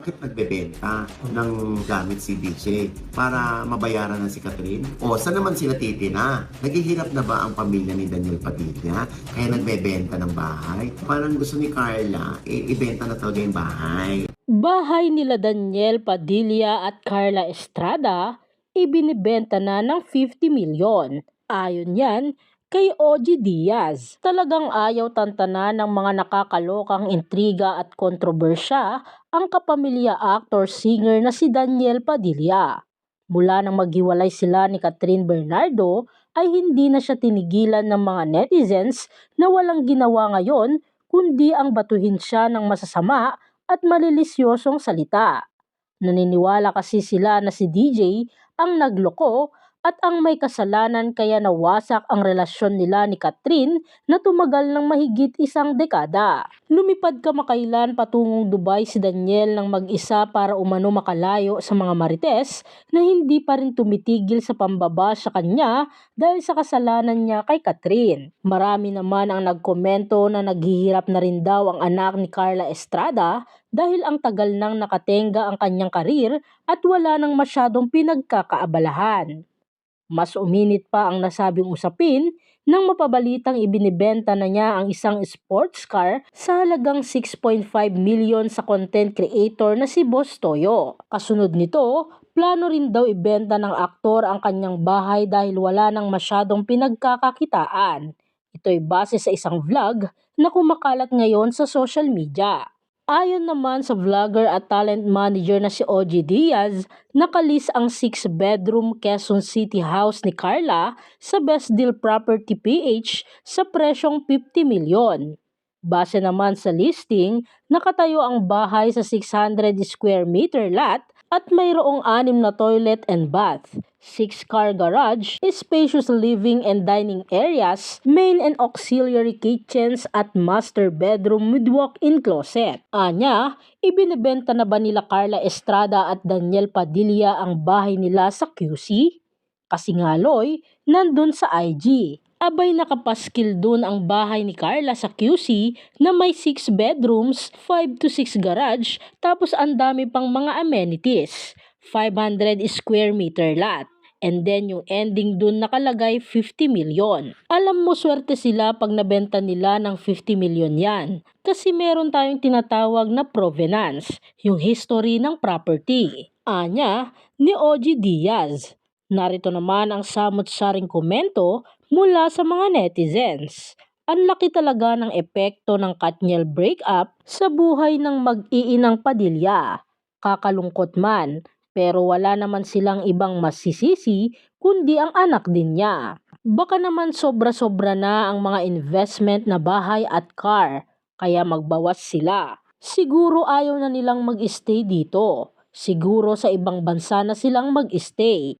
Bakit nagbebenta ng gamit si DJ? Para mabayaran na si Catherine? O saan naman sila titina? Naghihirap na ba ang pamilya ni Daniel Padilla? Kaya nagbebenta ng bahay? Parang gusto ni Carla, eh, ibenta na talaga yung bahay. Bahay nila Daniel Padilla at Carla Estrada ibinibenta na ng 50 milyon. Ayon yan kay OG Diaz. Talagang ayaw tantana ng mga nakakalokang intriga at kontrobersya ang kapamilya actor-singer na si Daniel Padilla. Mula nang maghiwalay sila ni Catherine Bernardo ay hindi na siya tinigilan ng mga netizens na walang ginawa ngayon kundi ang batuhin siya ng masasama at malilisyosong salita. Naniniwala kasi sila na si DJ ang nagloko at ang may kasalanan kaya nawasak ang relasyon nila ni Catherine na tumagal ng mahigit isang dekada. Lumipad kamakailan patungong Dubai si Daniel ng mag-isa para umano makalayo sa mga marites na hindi pa rin tumitigil sa pambaba sa kanya dahil sa kasalanan niya kay Catherine. Marami naman ang nagkomento na naghihirap na rin daw ang anak ni Carla Estrada dahil ang tagal nang nakatenga ang kanyang karir at wala nang masyadong pinagkakaabalahan. Mas uminit pa ang nasabing usapin nang mapabalitang ibinibenta na niya ang isang sports car sa halagang 6.5 million sa content creator na si Boss Toyo. Kasunod nito, plano rin daw ibenta ng aktor ang kanyang bahay dahil wala nang masyadong pinagkakakitaan. Ito'y base sa isang vlog na kumakalat ngayon sa social media. Ayon naman sa vlogger at talent manager na si OG Diaz, nakalis ang 6-bedroom Quezon City house ni Carla sa Best Deal Property PH sa presyong 50 milyon. Base naman sa listing, nakatayo ang bahay sa 600 square meter lot at mayroong anim na toilet and bath, 6-car garage, spacious living and dining areas, main and auxiliary kitchens at master bedroom with walk-in closet. Anya, ibinebenta na ba nila Carla Estrada at Daniel Padilla ang bahay nila sa QC? Kasi nga Loy, nandun sa IG. Abay nakapaskil dun ang bahay ni Carla sa QC na may 6 bedrooms, 5 to 6 garage, tapos ang dami pang mga amenities. 500 square meter lot. And then yung ending dun nakalagay 50 milyon. Alam mo swerte sila pag nabenta nila ng 50 milyon yan. Kasi meron tayong tinatawag na provenance, yung history ng property. Anya ni OG Diaz. Narito naman ang samot-saring komento mula sa mga netizens. Ang laki talaga ng epekto ng Katniel breakup sa buhay ng mag-iinang Padilla. Kakalungkot man, pero wala naman silang ibang masisisi kundi ang anak din niya. Baka naman sobra-sobra na ang mga investment na bahay at car, kaya magbawas sila. Siguro ayaw na nilang mag-stay dito. Siguro sa ibang bansa na silang mag-stay.